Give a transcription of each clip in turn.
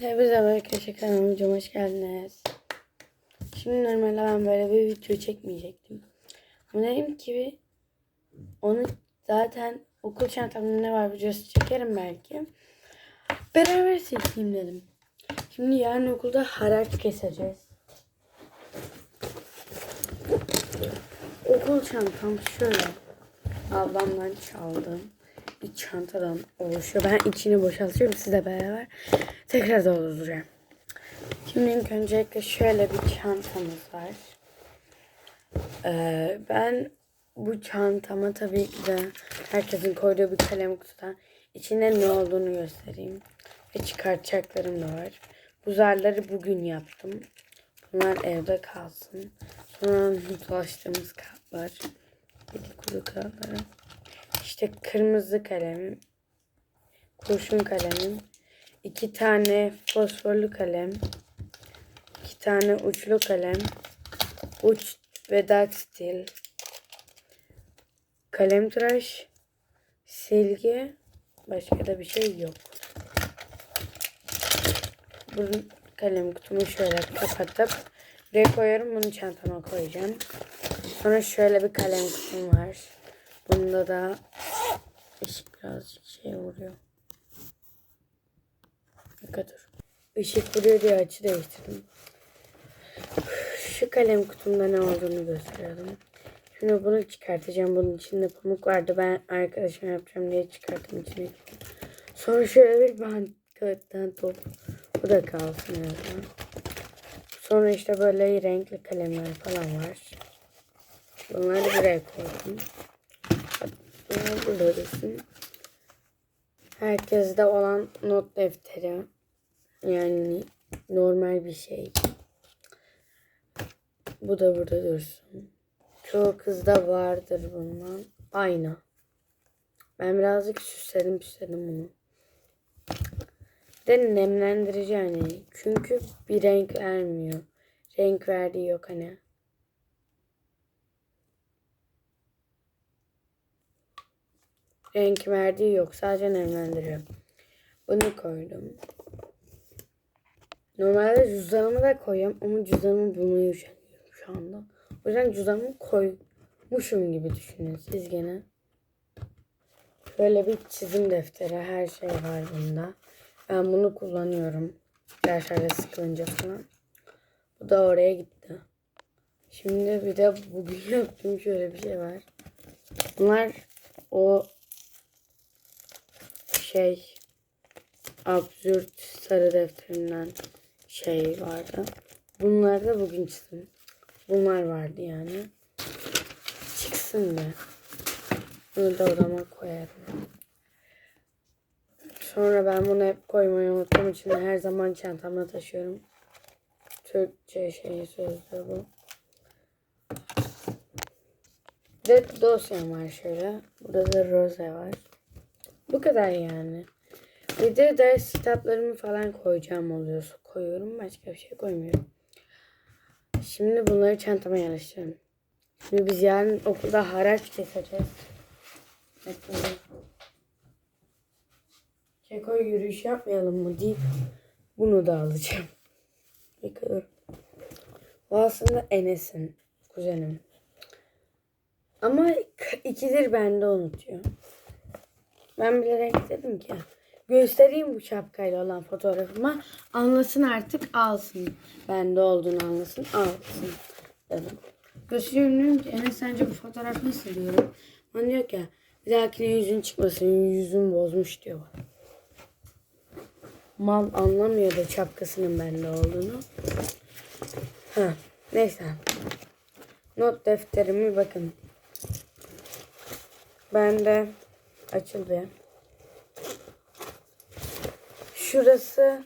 Hepinize arkadaşlar kanalıma videoma hoş geldiniz. Şimdi normalde ben böyle bir video çekmeyecektim. Ama dedim ki onu zaten okul çantamda ne var videosu çekerim belki. Beraber çekeyim dedim. Şimdi yarın okulda haraç keseceğiz. Okul çantam şöyle. Ablamdan çaldım. Bir çantadan oluşuyor. Ben içini boşaltıyorum sizle beraber. Tekrar dolduracağım. Şimdi ilk öncelikle şöyle bir çantamız var. Ee, ben bu çantama tabii ki de herkesin koyduğu bir kalem kutudan içinde ne olduğunu göstereyim. Ve çıkartacaklarım da var. Bu zarları bugün yaptım. Bunlar evde kalsın. Sonra dolaştığımız kağıtlar. Yedi kuru kağıtları. İşte kırmızı kalemim. Kurşun kalemim. İki tane fosforlu kalem. iki tane uçlu kalem. Uç ve dark steel. Kalem tıraş. Silgi. Başka da bir şey yok. Bu kalem kutumu şöyle kapatıp buraya koyuyorum. Bunu çantama koyacağım. Sonra şöyle bir kalem kutum var. Bunda da birazcık şey vuruyor. Ne kadar? Işık vuruyor diye açı değiştirdim. Şu kalem kutumda ne olduğunu gösterelim. Şimdi bunu çıkartacağım. Bunun içinde pamuk vardı. Ben arkadaşım yapacağım diye çıkarttım içine. Sonra şöyle bir bant top. Bu da kalsın orada. Sonra işte böyle renkli kalemler falan var. Bunları buraya koydum. Burada dursun. Herkeste olan not defteri. Yani normal bir şey. Bu da burada dursun. Çoğu kızda vardır bundan. Ayna. Ben birazcık süsledim süsledim bunu. De nemlendirici hani. Çünkü bir renk vermiyor. Renk verdiği yok hani. Renk verdiği yok. Sadece nemlendiriyor. Bunu koydum. Normalde cüzdanımı da koyuyorum ama cüzdanımı bulmayı üşeniyorum şu anda. O yüzden cüzdanımı koymuşum gibi düşünün siz gene. Böyle bir çizim defteri her şey var bunda. Ben bunu kullanıyorum. Derslerde sıkılınca falan. Bu da oraya gitti. Şimdi bir de bugün yaptığım şöyle bir şey var. Bunlar o şey absürt sarı defterinden şey vardı. Bunlar da bugün çizdim. Bunlar vardı yani. Çıksın be. Bunu da odama koyarım. Sonra ben bunu hep koymayı unuttuğum için her zaman çantamda taşıyorum. Türkçe şeyi sözlüğü bu. De dosyam var şöyle. Burada da roze var. Bu kadar yani. Bir de ders kitaplarımı falan koyacağım oluyorsa koyuyorum. Başka bir şey koymuyorum. Şimdi bunları çantama yerleştirelim. Şimdi biz yarın okulda haraç keseceğiz. Bekleyin. Keko yürüyüş yapmayalım mı deyip bunu da alacağım. Yıkıyorum. Bu aslında Enes'in kuzenim. Ama ikidir bende unutuyor. Ben bilerek dedim ki göstereyim bu şapkayla olan fotoğrafıma anlasın artık alsın. Bende olduğunu anlasın alsın dedim. Gösteriyorum ki Enes sence bu fotoğraf nasıl diyorum. Bana diyor ki bir dahakine yüzün çıkmasın yüzün bozmuş diyor. Mal anlamıyor da şapkasının bende olduğunu. Ha, neyse. Not defterimi bakın. Bende açıldı. Şurası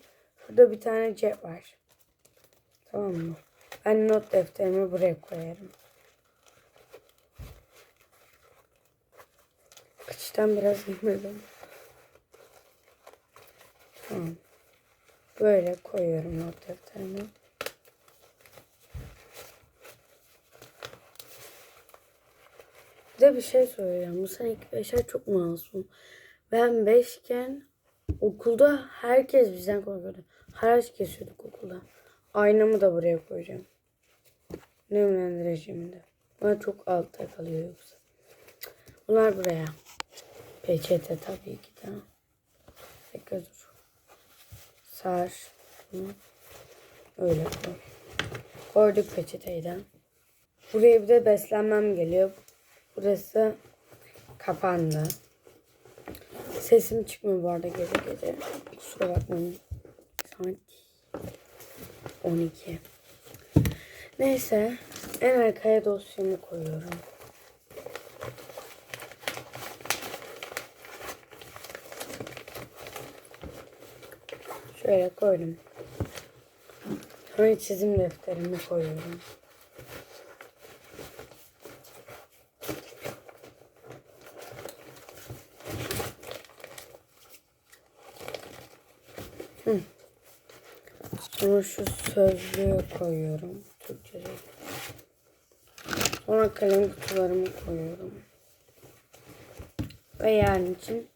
burada bir tane cep var. Tamam mı? Ben not defterimi buraya koyarım. Kıçtan biraz inmedim. Tamam. Böyle koyuyorum not defterimi. De bir şey söyleyeceğim. Bu seneki beşer çok masum. Ben beşken okulda herkes bizden korkuyordu. haraç kesiyorduk okulda. Aynamı da buraya koyacağım. Nemlendireceğim de. Bunlar çok altta kalıyor yoksa. Bunlar buraya. Peçete tabii ki de. Bekle dur. Sar. Öyle koy. Koyduk peçeteyi de. Buraya bir de beslenmem geliyor. Burası kapandı. Sesim çıkmıyor bu arada gece gece. Kusura bakmayın. Saat 12. Neyse. En arkaya dosyamı koyuyorum. Şöyle koydum. Sonra çizim defterimi koyuyorum. Hı. Sonra şu sözlüğü koyuyorum. Türkçe'de. Sonra kalem kutularımı koyuyorum. Ve yarın için?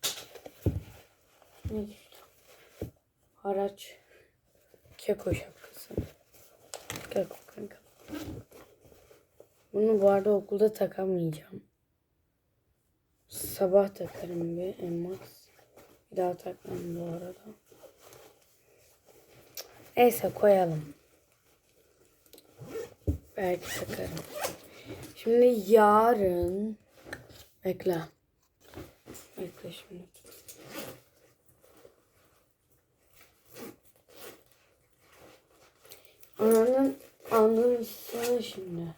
Haraç keko şapkası. Keko kanka. Bunu bu arada okulda takamayacağım. Sabah takarım bir en max. Bir daha takmam bu arada. Neyse koyalım. Belki takarım. Şimdi yarın bekle. Bekle şimdi. Ananın anlamışsın şimdi.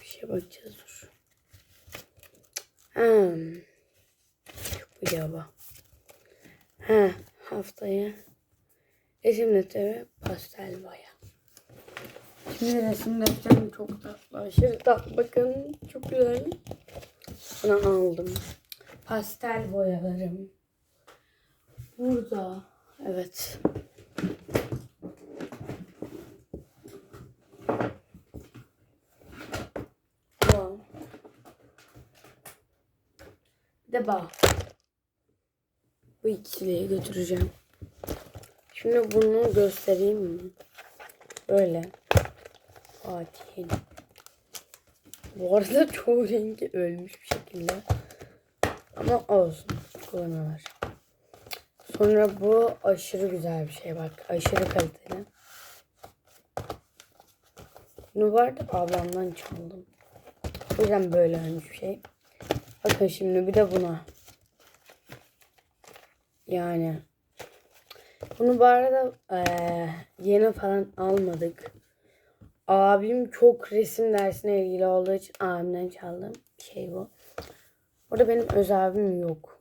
Bir şey bakacağız dur. Hmm. Bu yaba. Ha haftaya resim defteri pastel boya. Şimdi resim defterim çok tatlı. Aşırı. Bakın çok güzel. Bunu aldım. Pastel boyalarım. Burada. Evet. Bu. Bir de bak. Bu ikiliyi götüreceğim. Şimdi bunu göstereyim mi? Böyle. Fatih'in. Bu arada çoğu rengi ölmüş bir şekilde. Ama olsun. Kullanıyorlar. Sonra bu aşırı güzel bir şey bak. Aşırı kaliteli. Bunu vardı ablamdan çaldım. O yüzden böyle ölmüş bir şey. Bakın şimdi bir de buna. Yani bunu bu arada eee, yeni falan almadık. Abim çok resim dersine ilgili olduğu için abimden çaldığım şey bu. Orada benim öz abim yok.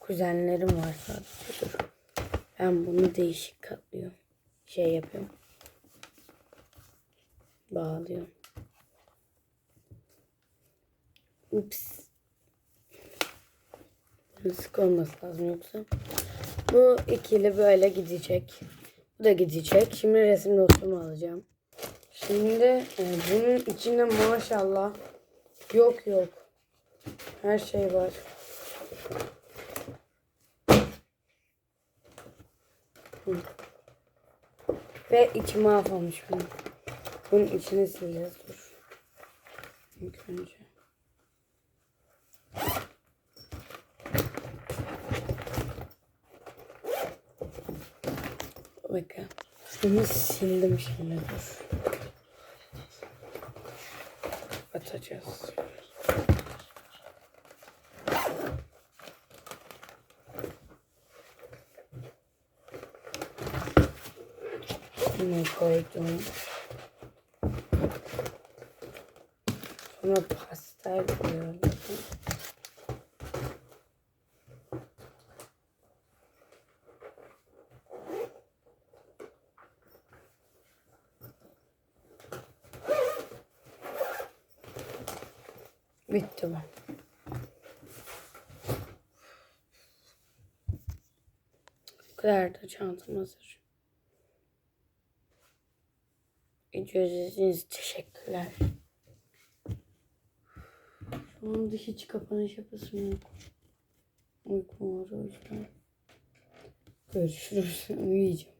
Kuzenlerim var sadece. Ben bunu değişik katlıyorum. Şey yapıyorum. Bağlıyorum. Ups. Sık olması lazım yoksa. Bu ikili böyle gidecek. Bu da gidecek. Şimdi resim dostamı alacağım. Şimdi e, bunun içinde maşallah yok yok. Her şey var. Hı. Ve içi mahvolmuş bunun. Bunun içine sileceğiz. Dur. İlk önce. Bakın. Bunu sildim şimdi dur. Atacağız. Bunu koydum. Sonra pastel koyuyorum. Bitti bu. Bu kadar da çantam hazır. İzlediğiniz teşekkürler. Şu anda hiç kapanış yapasım yok. Uykum var o yüzden. Görüşürüz. Uyuyacağım.